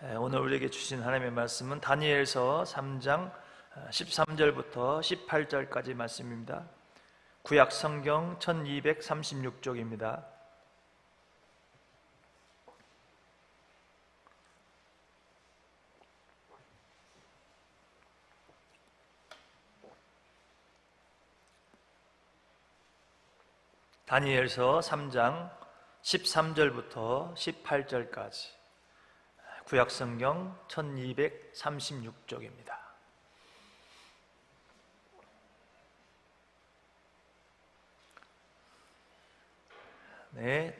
에, 오늘 우리에게 주신 하나님의 말씀은 다니엘서 3장 13절부터 18절까지 말씀입니다. 구약 성경 1236쪽입니다. 다니엘서 3장 13절부터 18절까지 구약 성경 1236쪽입니다. 네.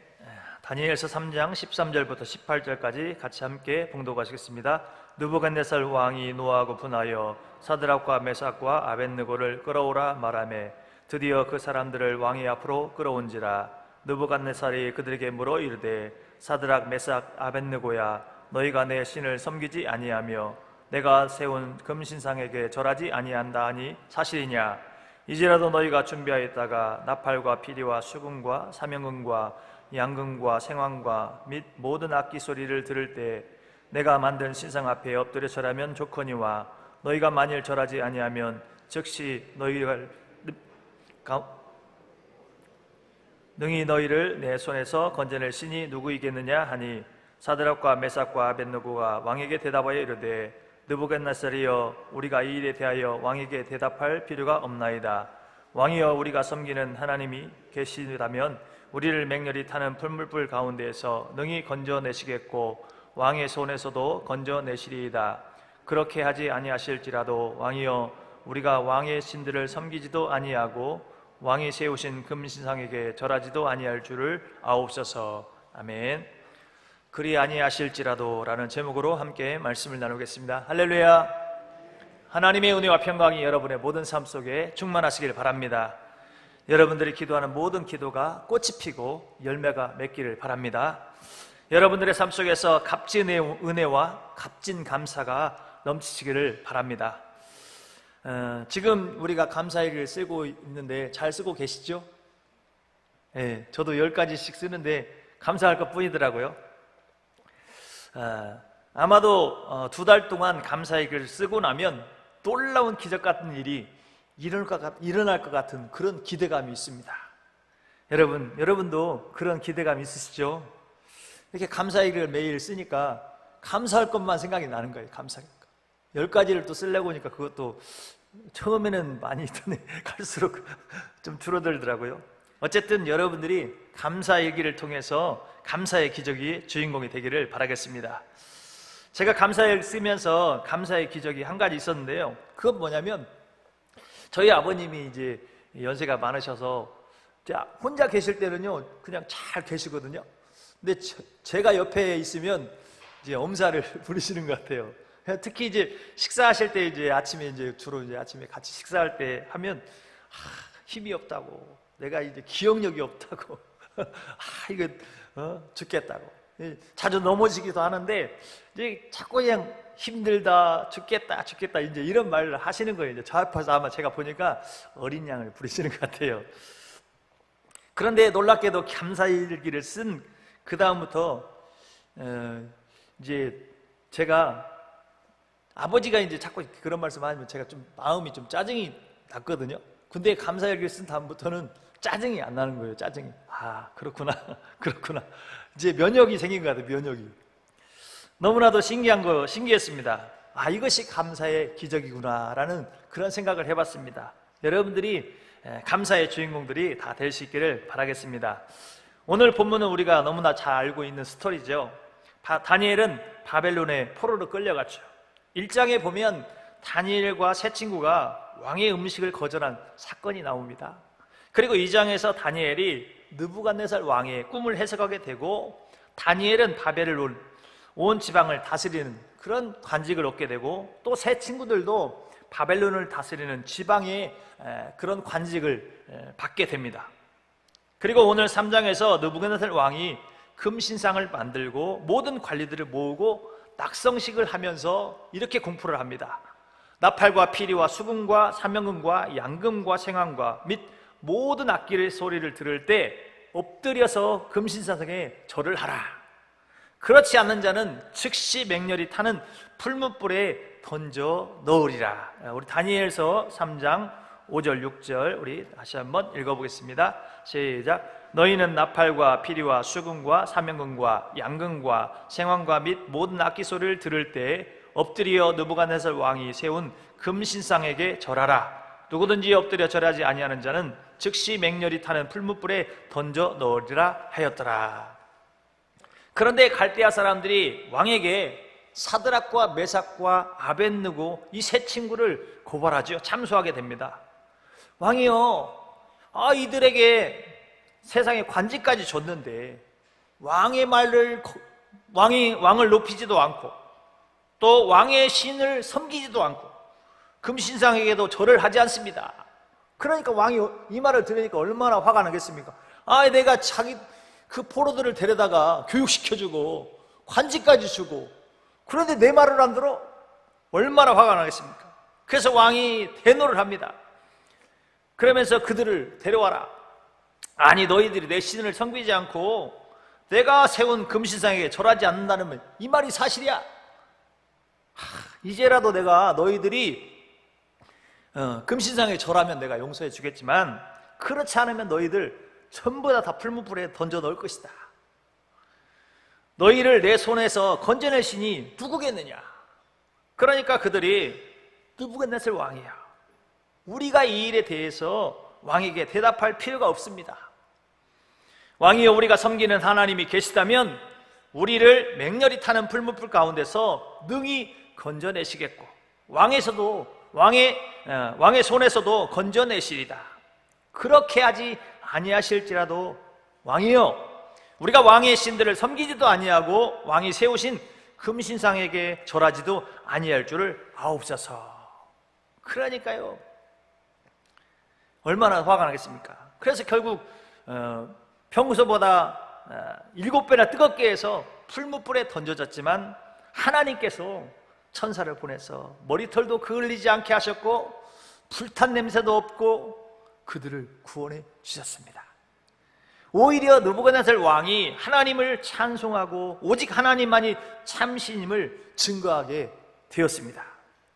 다니엘서 3장 13절부터 18절까지 같이 함께 봉독하시겠습니다. 느부갓네살 왕이 노하고 분하여 사드락과 메삭과 아벤느고를 끌어오라 말하매 드디어 그 사람들을 왕이 앞으로 끌어온지라 느부갓네살이 그들에게 물어 이르되 사드락 메삭 아벤느고야 너희가 내 신을 섬기지 아니하며 내가 세운 금신상에게 절하지 아니한다 하니 사실이냐? 이제라도 너희가 준비하였다가 나팔과 피리와 수금과 사명금과 양금과 생황과 및 모든 악기 소리를 들을 때 내가 만든 신상 앞에 엎드려 절하면 좋거니와 너희가 만일 절하지 아니하면 즉시 너희가 능히 너희를 내 손에서 건져낼 신이 누구이겠느냐 하니 사드락과 메삭과 아벤누고가 왕에게 대답하여 이르되 느부갓네살이여 우리가 이 일에 대하여 왕에게 대답할 필요가 없나이다. 왕이여 우리가 섬기는 하나님이 계시다면 우리를 맹렬히 타는 풀물불 가운데에서 능히 건져내시겠고 왕의 손에서도 건져내시리이다. 그렇게 하지 아니하실지라도 왕이여 우리가 왕의 신들을 섬기지도 아니하고 왕이 세우신 금신상에게 절하지도 아니할 줄을 아옵소서. 아멘 그리 아니하실지라도 라는 제목으로 함께 말씀을 나누겠습니다. 할렐루야. 하나님의 은혜와 평강이 여러분의 모든 삶 속에 충만하시길 바랍니다. 여러분들이 기도하는 모든 기도가 꽃이 피고 열매가 맺기를 바랍니다. 여러분들의 삶 속에서 값진 은혜와 값진 감사가 넘치시기를 바랍니다. 어, 지금 우리가 감사일을 쓰고 있는데 잘 쓰고 계시죠? 예, 저도 열 가지씩 쓰는데 감사할 것 뿐이더라고요. 어, 아마도 어, 두달 동안 감사일을 쓰고 나면 놀라운 기적 같은 일이 일어날 것, 같은 그런 기대감이 있습니다. 여러분, 여러분도 그런 기대감 있으시죠? 이렇게 감사일을 매일 쓰니까 감사할 것만 생각이 나는 거예요. 감사. 열 가지를 또 쓰려고 하니까 그것도 처음에는 많이 드네 갈수록 좀 줄어들더라고요. 어쨌든 여러분들이 감사 일기를 통해서 감사의 기적이 주인공이 되기를 바라겠습니다. 제가 감사일 쓰면서 감사의 기적이 한 가지 있었는데요. 그건 뭐냐면 저희 아버님이 이제 연세가 많으셔서 혼자 계실 때는요 그냥 잘 계시거든요. 근데 제가 옆에 있으면 이제 엄살을 부리시는 것 같아요. 특히 이제 식사하실 때 이제 아침에 이제 주로 이제 아침에 같이 식사할 때 하면 아, 힘이 없다고 내가 이제 기억력이 없다고 아 이거 어, 죽겠다고 자주 넘어지기도 하는데 이제 자꾸 그냥 힘들다 죽겠다 죽겠다 이제 이런 말을 하시는 거예요. 이제 저 앞에서 아마 제가 보니까 어린 양을 부리시는 것 같아요. 그런데 놀랍게도 감사일기를 쓴 그 다음부터 어, 이제 제가 아버지가 이제 자꾸 그런 말씀 하면 제가 좀 마음이 좀 짜증이 났거든요. 근데 감사일기를 쓴 다음부터는 짜증이 안 나는 거예요. 짜증이. 아, 그렇구나. 그렇구나. 이제 면역이 생긴 것 같아요. 면역이. 너무나도 신기한 거, 신기했습니다. 아, 이것이 감사의 기적이구나라는 그런 생각을 해봤습니다. 여러분들이 감사의 주인공들이 다 될 수 있기를 바라겠습니다. 오늘 본문은 우리가 너무나 잘 알고 있는 스토리죠. 다니엘은 바벨론의 포로로 끌려갔죠. 1장에 보면 다니엘과 세 친구가 왕의 음식을 거절한 사건이 나옵니다. 그리고 2장에서 다니엘이 느부갓네살 왕의 꿈을 해석하게 되고 다니엘은 바벨론 온 지방을 다스리는 그런 관직을 얻게 되고 또세 친구들도 바벨론을 다스리는 지방의 그런 관직을 받게 됩니다. 그리고 오늘 3장에서 느부갓네살 왕이 금신상을 만들고 모든 관리들을 모으고 낙성식을 하면서 이렇게 공포를 합니다. 나팔과 피리와 수금과 사명금과 양금과 생황과 및 모든 악기의 소리를 들을 때 엎드려서 금신사상에 절을 하라. 그렇지 않는 자는 즉시 맹렬히 타는 풀무불에 던져 넣으리라. 우리 다니엘서 3장 5절 6절 우리 다시 한번 읽어보겠습니다. 시작. 너희는 나팔과 피리와 수금과 사명금과 양금과 생황과 및 모든 악기 소리를 들을 때 엎드려 느부갓네살 왕이 세운 금신상에게 절하라. 누구든지 엎드려 절하지 아니하는 자는 즉시 맹렬히 타는 풀무불에 던져 넣으리라 하였더라. 그런데 갈대아 사람들이 왕에게 사드락과 메삭과 아벤느고 이 세 친구를 고발하죠. 참수하게 됩니다. 왕이요, 아 이들에게 세상에 관직까지 줬는데 왕의 말을 왕이 왕을 높이지도 않고 또 왕의 신을 섬기지도 않고 금신상에게도 절을 하지 않습니다. 그러니까 왕이 이 말을 들으니까 얼마나 화가 나겠습니까? 아, 내가 자기 그 포로들을 데려다가 교육시켜주고 관직까지 주고 그런데 내 말을 안 들어? 얼마나 화가 나겠습니까? 그래서 왕이 대노를 합니다. 그러면서 그들을 데려와라. 아니 너희들이 내 신을 섬기지 않고 내가 세운 금신상에게 절하지 않는다는 이 말이 사실이야. 하, 이제라도 내가 너희들이 어, 금신상에 절하면 내가 용서해 주겠지만 그렇지 않으면 너희들 전부 다, 다 풀무불에 던져 넣을 것이다. 너희를 내 손에서 신이 누구겠느냐? 그러니까 그들이 누구겠넷을 왕이야. 우리가 이 일에 대해서 왕에게 대답할 필요가 없습니다. 왕이여 우리가 섬기는 하나님이 계시다면 우리를 맹렬히 타는 풀무불 가운데서 능히 건져내시겠고 왕에서도 왕의 어, 왕의 손에서도 건져내시리다. 그렇게 하지 아니하실지라도 왕이여 우리가 왕의 신들을 섬기지도 아니하고 왕이 세우신 금신상에게 절하지도 아니할 줄을 아옵소서. 그러니까요. 얼마나 화가 나겠습니까? 그래서 결국 어, 평소보다 어, 일곱 배나 뜨겁게 해서 풀무불에 던져졌지만 하나님께서 천사를 보내서 머리털도 그을리지 않게 하셨고 불탄 냄새도 없고 그들을 구원해 주셨습니다. 오히려 느부갓네살 왕이 하나님을 찬송하고 오직 하나님만이 참신임을 증거하게 되었습니다.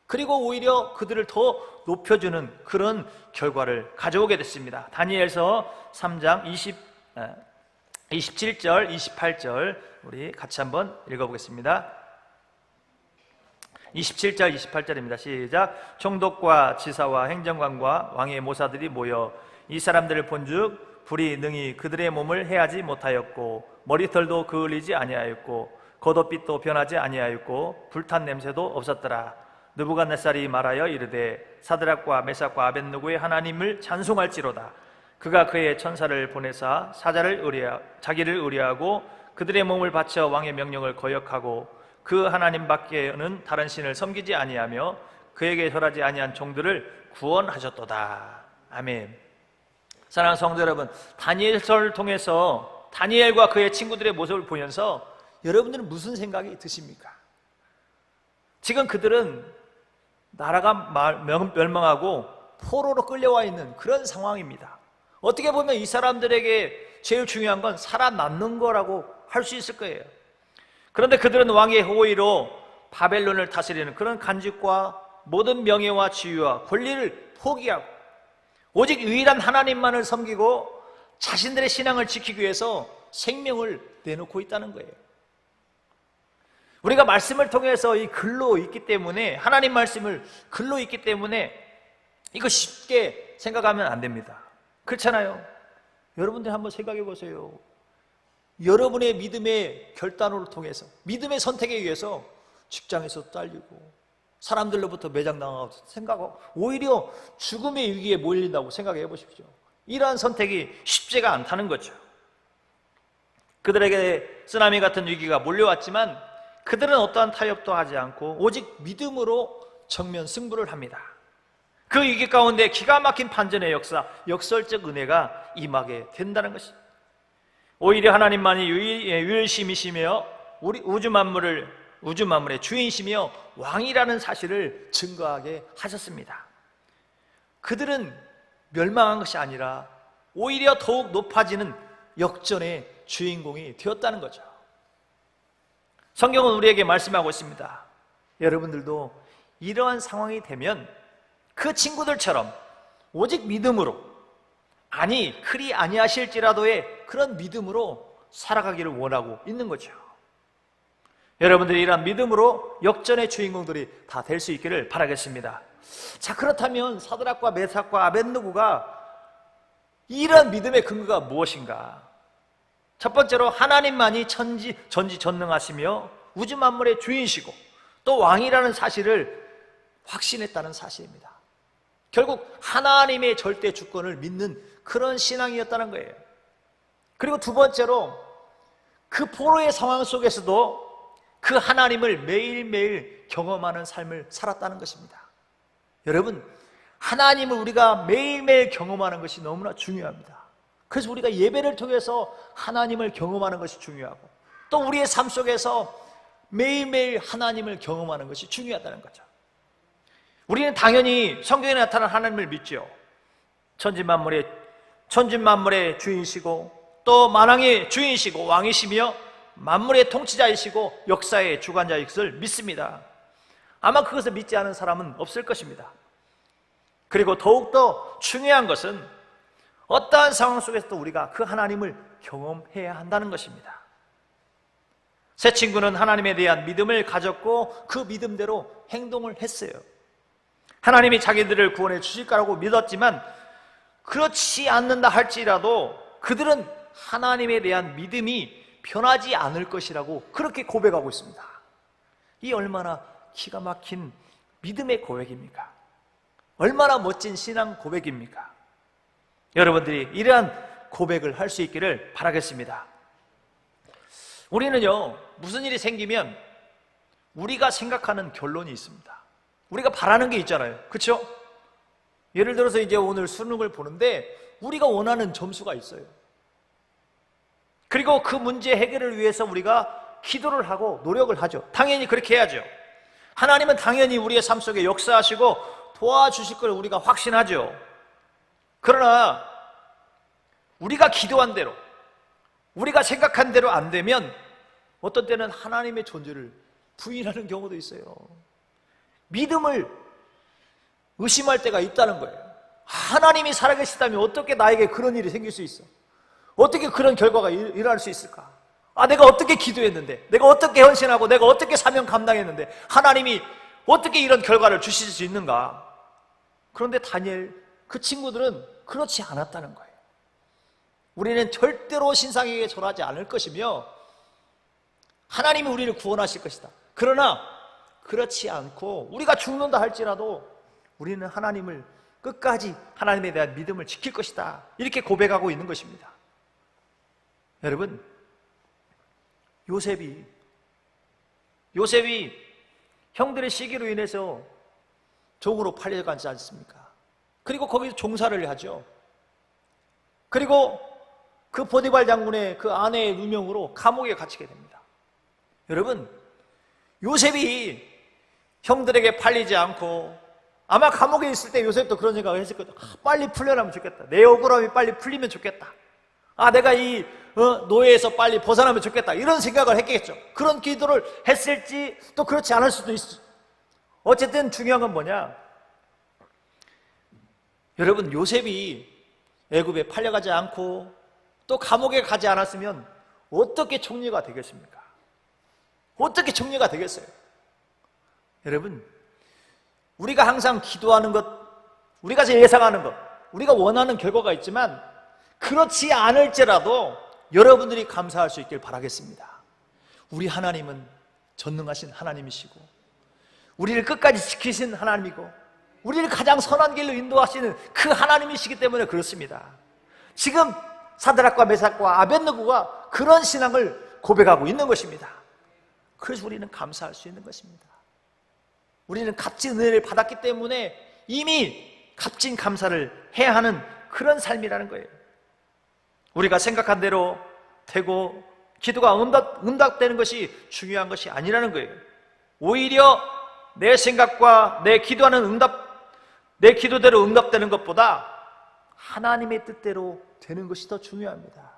그리고 오히려 그들을 더 높여주는 그런 결과를 가져오게 됐습니다. 다니엘서 3장 20, 27절, 28절 우리 같이 한번 읽어보겠습니다. 27절, 28절입니다. 시작. 총독과 지사와 행정관과 왕의 모사들이 모여 이 사람들을 본즉 불이 능히 그들의 몸을 해하지 못하였고 머리털도 그을리지 아니하였고 겉옷빛도 변하지 아니하였고 불탄 냄새도 없었더라. 느부갓네살이 말하여 이르되 사드락과 메삭과 아벤누고의 하나님을 찬송할지로다. 그가 그의 천사를 보내사 사자를 의뢰하, 자기를 의뢰하고 그들의 몸을 바쳐 왕의 명령을 거역하고 그 하나님밖에는 다른 신을 섬기지 아니하며 그에게 절하지 아니한 종들을 구원하셨도다. 아멘. 사랑하는 성도 여러분, 다니엘서를 통해서 다니엘과 그의 친구들의 모습을 보면서 여러분들은 무슨 생각이 드십니까? 지금 그들은 나라가 멸망하고 포로로 끌려와 있는 그런 상황입니다. 어떻게 보면 이 사람들에게 제일 중요한 건 살아남는 거라고 할 수 있을 거예요. 그런데 그들은 왕의 호의로 바벨론을 다스리는 그런 간직과 모든 명예와 지위와 권리를 포기하고 오직 유일한 하나님만을 섬기고 자신들의 신앙을 지키기 위해서 생명을 내놓고 있다는 거예요. 우리가 말씀을 통해서 이 글로 있기 때문에 하나님 말씀을 글로 있기 때문에 이거 쉽게 생각하면 안 됩니다. 그렇잖아요. 여러분들 한번 생각해 보세요. 여러분의 믿음의 결단으로 통해서 믿음의 선택에 의해서 직장에서 딸리고 사람들로부터 매장당하고 생각하고 오히려 죽음의 위기에 몰린다고 생각해 보십시오. 이러한 선택이 쉽지가 않다는 거죠. 그들에게 쓰나미 같은 위기가 몰려왔지만 그들은 어떠한 타협도 하지 않고 오직 믿음으로 정면 승부를 합니다. 그 위기 가운데 기가 막힌 반전의 역사, 역설적 은혜가 임하게 된다는 것입니다. 오히려 하나님만이 예, 유일심이시며 우리 우주 만물을 우주 만물의 주인이시며 왕이라는 사실을 증거하게 하셨습니다. 그들은 멸망한 것이 아니라 오히려 더욱 높아지는 역전의 주인공이 되었다는 거죠. 성경은 우리에게 말씀하고 있습니다. 여러분들도 이러한 상황이 되면 그 친구들처럼 오직 믿음으로 아니 그리 아니하실지라도의 그런 믿음으로 살아가기를 원하고 있는 거죠. 여러분들이 이러한 믿음으로 역전의 주인공들이 다 될 수 있기를 바라겠습니다. 자 그렇다면 사드락과 메삭과 아벤누고가 이런 믿음의 근거가 무엇인가? 첫 번째로 하나님만이 천지 전지 전능하시며 우주 만물의 주인이시고 또 왕이라는 사실을 확신했다는 사실입니다. 결국 하나님의 절대 주권을 믿는 그런 신앙이었다는 거예요. 그리고 두 번째로 그 포로의 상황 속에서도 그 하나님을 매일매일 경험하는 삶을 살았다는 것입니다. 여러분, 하나님을 우리가 매일매일 경험하는 것이 너무나 중요합니다. 그래서 우리가 예배를 통해서 하나님을 경험하는 것이 중요하고 또 우리의 삶 속에서 매일매일 하나님을 경험하는 것이 중요하다는 거죠. 우리는 당연히 성경에 나타난 하나님을 믿죠. 천지 만물의 천지만물의 주인이시고 또 만왕의 주인이시고 왕이시며 만물의 통치자이시고 역사의 주관자이신 것을 믿습니다. 아마 그것을 믿지 않은 사람은 없을 것입니다. 그리고 더욱더 중요한 것은 어떠한 상황 속에서도 우리가 그 하나님을 경험해야 한다는 것입니다. 새 친구는 하나님에 대한 믿음을 가졌고 그 믿음대로 행동을 했어요. 하나님이 자기들을 구원해 주실 거라고 믿었지만 그렇지 않는다 할지라도 그들은 하나님에 대한 믿음이 변하지 않을 것이라고 그렇게 고백하고 있습니다. 이 얼마나 기가 막힌 믿음의 고백입니까? 얼마나 멋진 신앙 고백입니까? 여러분들이 이러한 고백을 할 수 있기를 바라겠습니다. 우리는요, 무슨 일이 생기면 우리가 생각하는 결론이 있습니다. 우리가 바라는 게 있잖아요. 그렇죠? 예를 들어서 이제 오늘 수능을 보는데 우리가 원하는 점수가 있어요. 그리고 그 문제 해결을 위해서 우리가 기도를 하고 노력을 하죠. 당연히 그렇게 해야죠. 하나님은 당연히 우리의 삶 속에 역사하시고 도와주실 걸 우리가 확신하죠. 그러나 우리가 기도한 대로 우리가 생각한 대로 안 되면 어떤 때는 하나님의 존재를 부인하는 경우도 있어요. 믿음을 의심할 때가 있다는 거예요. 하나님이 살아계시다면 어떻게 나에게 그런 일이 생길 수 있어? 어떻게 그런 결과가 일- 일어날 수 있을까? 아, 내가 어떻게 기도했는데, 내가 어떻게 헌신하고, 내가 어떻게 사명 감당했는데, 하나님이 어떻게 이런 결과를 주실 수 있는가? 그런데 다니엘, 그 친구들은 그렇지 않았다는 거예요. 우리는 절대로 신상에게 절하지 않을 것이며, 하나님이 우리를 구원하실 것이다. 그러나, 그렇지 않고, 우리가 죽는다 할지라도, 우리는 하나님을 끝까지 하나님에 대한 믿음을 지킬 것이다. 이렇게 고백하고 있는 것입니다. 여러분, 요셉이, 요셉이 형들의 시기로 인해서 종으로 팔려가지 않습니까? 그리고 거기서 종사를 하죠. 그리고 그 보디발 장군의 그 아내의 누명으로 감옥에 갇히게 됩니다. 여러분, 요셉이 형들에게 팔리지 않고 아마 감옥에 있을 때 요셉도 그런 생각을 했을 거예요. 아, 빨리 풀려나면 좋겠다. 내 억울함이 빨리 풀리면 좋겠다. 아, 내가 이 어, 노예에서 빨리 벗어나면 좋겠다. 이런 생각을 했겠죠. 그런 기도를 했을지 또 그렇지 않을 수도 있어. 어쨌든 중요한 건 뭐냐? 여러분 요셉이 애굽에 팔려가지 않고 또 감옥에 가지 않았으면 어떻게 총리가 되겠습니까? 어떻게 총리가 되겠어요? 여러분 우리가 항상 기도하는 것, 우리가 예상하는 것, 우리가 원하는 결과가 있지만 그렇지 않을지라도 여러분들이 감사할 수 있길 바라겠습니다. 우리 하나님은 전능하신 하나님이시고 우리를 끝까지 지키신 하나님이고 우리를 가장 선한 길로 인도하시는 그 하나님이시기 때문에 그렇습니다. 지금 사드락과 메삭과 아벤느고가 그런 신앙을 고백하고 있는 것입니다. 그래서 우리는 감사할 수 있는 것입니다. 우리는 값진 은혜를 받았기 때문에 이미 값진 감사를 해야 하는 그런 삶이라는 거예요. 우리가 생각한 대로 되고 기도가 응답, 응답되는 것이 중요한 것이 아니라는 거예요. 오히려 내 생각과 내 기도하는 응답, 내 기도대로 응답되는 것보다 하나님의 뜻대로 되는 것이 더 중요합니다.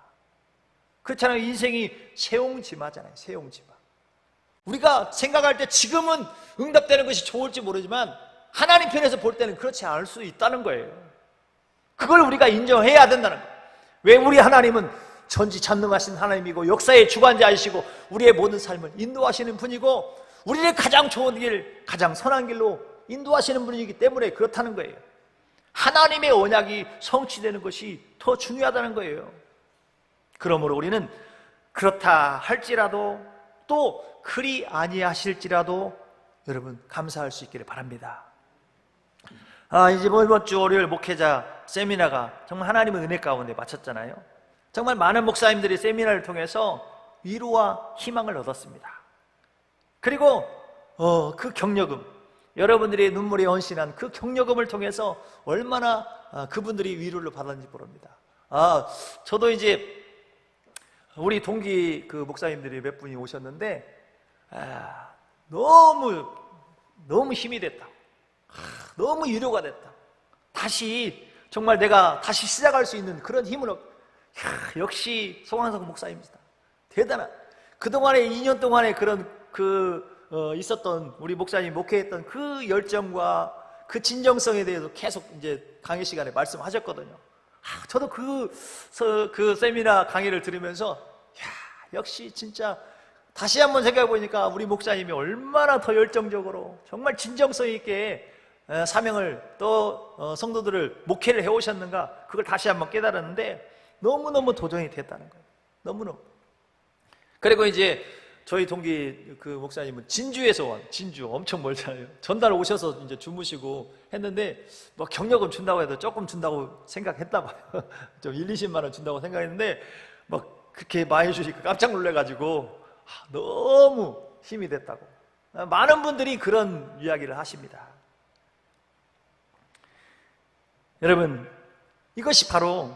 그렇잖아요. 인생이 세옹지마잖아요. 세옹지마. 우리가 생각할 때 지금은 응답되는 것이 좋을지 모르지만 하나님 편에서 볼 때는 그렇지 않을 수 있다는 거예요. 그걸 우리가 인정해야 된다는 거예요. 왜 우리 하나님은 전지 전능하신 하나님이고 역사의 주관자이시고 우리의 모든 삶을 인도하시는 분이고 우리를 가장 좋은 길, 가장 선한 길로 인도하시는 분이기 때문에 그렇다는 거예요. 하나님의 언약이 성취되는 것이 더 중요하다는 거예요. 그러므로 우리는 그렇다 할지라도 또 그리 아니하실지라도 여러분 감사할 수 있기를 바랍니다. 아, 이제 뭐 이번 주 월요일 목회자 세미나가 정말 하나님의 은혜 가운데 마쳤잖아요. 정말 많은 목사님들이 세미나를 통해서 위로와 희망을 얻었습니다. 그리고 어, 그 경력금 여러분들이 눈물이 헌신한 그 경력금을 통해서 얼마나 아, 그분들이 위로를 받았는지 모릅니다. 아, 저도 이제 우리 동기 그 목사님들이 몇 분이 오셨는데 아, 너무 너무 힘이 됐다. 아, 너무 위로가 됐다. 다시 정말 내가 다시 시작할 수 있는 그런 힘을 얻. 야, 역시 송한석 목사님이다. 대단한. 그 동안에 2년 동안에 그런 그 어, 있었던 우리 목사님 목회했던 그 열정과 그 진정성에 대해서 계속 이제 강의 시간에 말씀하셨거든요. 아, 저도 그, 서, 그 세미나 강의를 들으면서 야, 역시 진짜 다시 한번 생각해 보니까 우리 목사님이 얼마나 더 열정적으로 정말 진정성 있게 사명을 또 어, 성도들을 목회를 해오셨는가 그걸 다시 한번 깨달았는데 너무너무 도전이 됐다는 거예요. 너무너무. 그리고 이제 저희 동기 그 목사님은 진주에서 온 진주 엄청 멀잖아요. 전달 오셔서 이제 주무시고 했는데 뭐 경력은 준다고 해도 조금 준다고 생각했나 봐요. 좀 1, 20만 원 준다고 생각했는데 막 그렇게 많이 주니까 깜짝 놀래 가지고 아, 너무 힘이 됐다고. 많은 분들이 그런 이야기를 하십니다. 여러분, 이것이 바로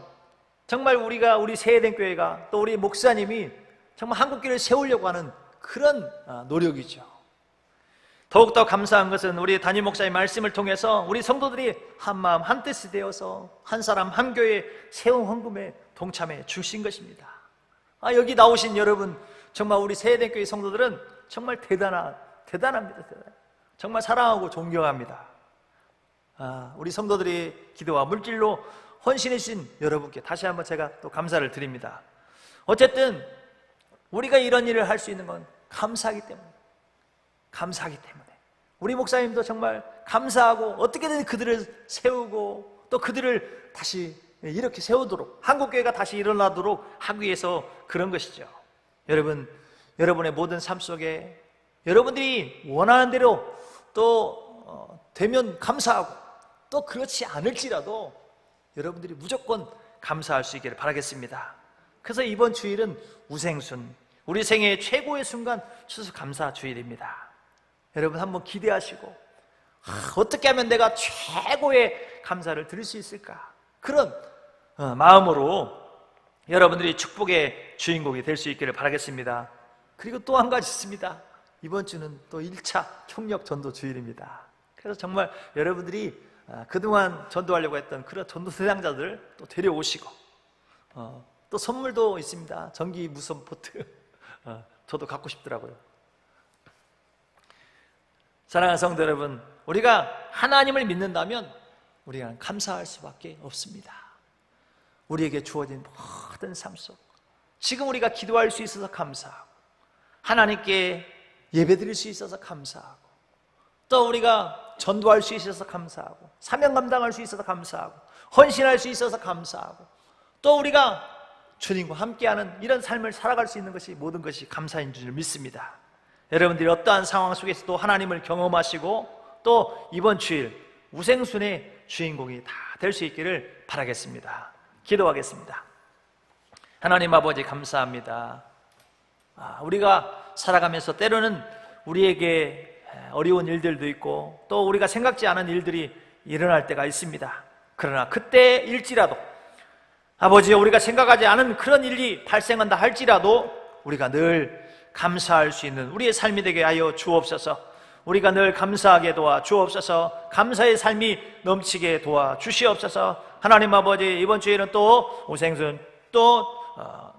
정말 우리가 우리 세대된 교회가 또 우리 목사님이 정말 한국교회를 세우려고 하는 그런 아, 노력이죠. 더욱더 감사한 것은 우리 담임 목사의 말씀을 통해서 우리 성도들이 한 마음 한 뜻이 되어서 한 사람 한 교회 세운 헌금에 동참해 주신 것입니다. 아, 여기 나오신 여러분 정말 우리 세대된 교회 성도들은 정말 대단한 대단합니다. 대단. 정말 사랑하고 존경합니다. 아, 우리 성도들이 기도와 물질로 헌신해 주신 여러분께 다시 한번 제가 또 감사를 드립니다. 어쨌든 우리가 이런 일을 할 수 있는 건 감사하기 때문에 감사하기 때문에 우리 목사님도 정말 감사하고 어떻게든 그들을 세우고 또 그들을 다시 이렇게 세우도록 한국교회가 다시 일어나도록 하기 위해서 그런 것이죠. 여러분, 여러분의 모든 삶 속에 여러분들이 원하는 대로 또 어, 되면 감사하고 또 그렇지 않을지라도 여러분들이 무조건 감사할 수 있기를 바라겠습니다. 그래서 이번 주일은 우생순, 우리 생애의 최고의 순간 추수 감사 주일입니다. 여러분 한번 기대하시고 아, 어떻게 하면 내가 최고의 감사를 드릴 수 있을까? 그런 어, 마음으로 여러분들이 축복의 주인공이 될 수 있기를 바라겠습니다. 그리고 또 한 가지 있습니다. 이번 주는 또 1차 총력 전도 주일입니다. 그래서 정말 여러분들이 아, 그동안 전도하려고 했던 그런 전도 대상자들 또 데려오시고 어, 또 선물도 있습니다. 전기 무선 보트 어, 저도 갖고 싶더라고요. 사랑하는 성도 여러분, 우리가 하나님을 믿는다면 우리가 감사할 수밖에 없습니다. 우리에게 주어진 모든 삶 속, 지금 우리가 기도할 수 있어서 감사하고, 하나님께 예배 드릴 수 있어서 감사하고, 또 우리가 전도할 수 있어서 감사하고, 사명 감당할 수 있어서 감사하고, 헌신할 수 있어서 감사하고, 또 우리가 주님과 함께하는 이런 삶을 살아갈 수 있는 것이 모든 것이 감사인 줄 믿습니다. 여러분들이 어떠한 상황 속에서도 하나님을 경험하시고 또 이번 주일 우생순의 주인공이 다 될 수 있기를 바라겠습니다. 기도하겠습니다. 하나님 아버지 감사합니다. 아, 우리가 살아가면서 때로는 우리에게 어려운 일들도 있고 또 우리가 생각지 않은 일들이 일어날 때가 있습니다. 그러나 그때일지라도 아버지 우리가 생각하지 않은 그런 일이 발생한다 할지라도 우리가 늘 감사할 수 있는 우리의 삶이 되게 하여 주옵소서. 우리가 늘 감사하게 도와 주옵소서. 감사의 삶이 넘치게 도와 주시옵소서. 하나님 아버지 이번 주에는 또 오생순 또 어, 아,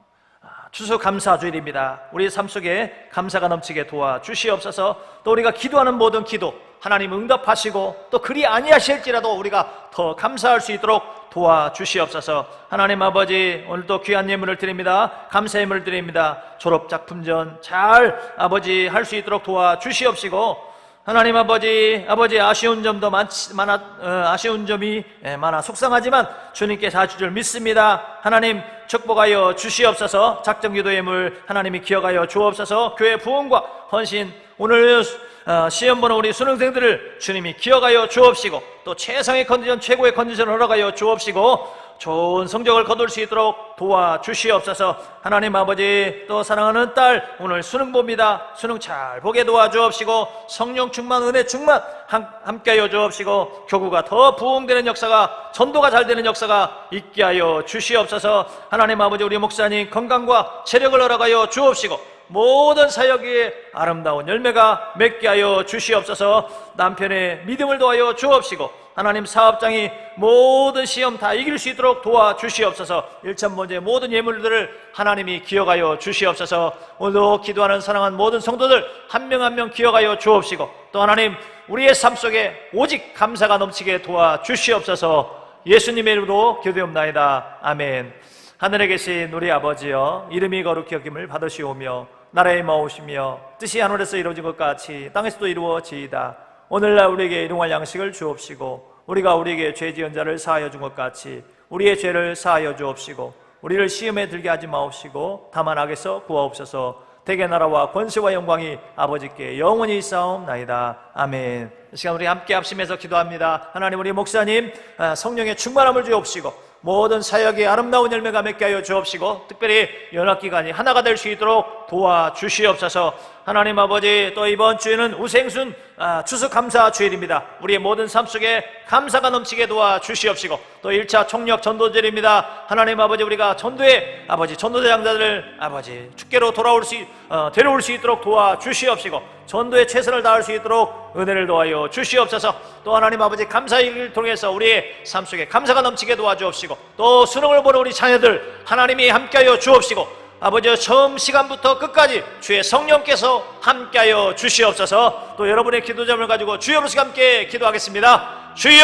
추수감사주일입니다. 우리 삶 속에 감사가 넘치게 도와 주시옵소서. 또 우리가 기도하는 모든 기도 하나님 응답하시고 또 그리 아니하실지라도 우리가 더 감사할 수 있도록 도와 주시옵소서. 하나님 아버지 오늘도 귀한 예물을 드립니다. 감사 예물을 드립니다. 졸업 작품 전 잘 아버지 할 수 있도록 도와 주시옵시고 하나님 아버지, 아버지 아쉬운 점도 많지, 많아, 어, 아쉬운 점이 예, 많아 속상하지만 주님께서 하실 줄 믿습니다. 하나님 축복하여 주시옵소서. 작정 기도 예물 하나님이 기억하여 주옵소서. 교회 부흥과 헌신 오늘 어, 시험 보는 우리 수능생들을 주님이 기억하여 주옵시고 또 최상의 컨디션, 최고의 컨디션을 허락하여 주옵시고 좋은 성적을 거둘 수 있도록 도와주시옵소서. 하나님 아버지 또 사랑하는 딸 오늘 수능 봅니다. 수능 잘 보게 도와주옵시고 성령 충만 은혜 충만 함- 함께 하여 주옵시고 교구가 더 부흥되는 역사가 전도가 잘 되는 역사가 있게 하여 주시옵소서. 하나님 아버지 우리 목사님 건강과 체력을 허락하여 주옵시고 모든 사역에 아름다운 열매가 맺게 하여 주시옵소서. 남편의 믿음을 도하여 주옵시고 하나님 사업장이 모든 시험 다 이길 수 있도록 도와 주시옵소서. 1천 번째 모든 예물들을 하나님이 기억하여 주시옵소서. 오늘도 기도하는 사랑하는 모든 성도들 한명 한 명 기억하여 주옵시고 또 하나님 우리의 삶 속에 오직 감사가 넘치게 도와 주시옵소서. 예수님의 이름으로 기도옵나이다. 아멘. 하늘에 계신 우리 아버지여 이름이 거룩히 여김을 받으시오며 나라의 마오시며 뜻이 하늘에서 이루어진 것 같이 땅에서도 이루어지이다. 오늘날 우리에게 일용할 양식을 주옵시고 우리가 우리에게 죄 지은 자를 사하여 준 것 같이 우리의 죄를 사하여 주옵시고 우리를 시험에 들게 하지 마옵시고 다만 악에서 구하옵소서. 대개 나라와 권세와 영광이 아버지께 영원히 있사옵나이다. 아멘. 이 시간 우리 함께 합심해서 기도합니다. 하나님 우리 목사님 아, 성령의 충만함을 주옵시고 모든 사역에 아름다운 열매가 맺게 하여 주옵시고 특별히 연합기관이 하나가 될 수 있도록 도와주시옵소서 하나님 아버지 또 이번 주에는 우생순 아, 추수감사 주일입니다. 우리의 모든 삶 속에 감사가 넘치게 도와 주시옵시고 또 1차 총력 전도절입니다. 하나님 아버지 우리가 전도에 아버지 전도대 장자들을 아버지 축계로 돌아올 수 어, 데려올 수 있도록 도와 주시옵시고 전도에 최선을 다할 수 있도록 은혜를 도하여 주시옵소서. 또 하나님 아버지 감사일을 통해서 우리의 삶 속에 감사가 넘치게 도와 주옵시고 또 수능을 보는 우리 자녀들 하나님이 함께하여 주옵시고 아버지 처음 시간부터 끝까지 주의 성령께서 함께하여 주시옵소서. 또 여러분의 기도점을 가지고 주여 부르시 함께 기도하겠습니다. 주여!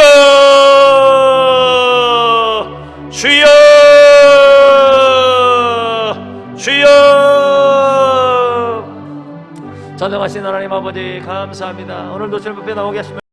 주여! 주여! 전능하신 하나님 아버지 감사합니다. 오늘도 즐겁게 나오게 하시며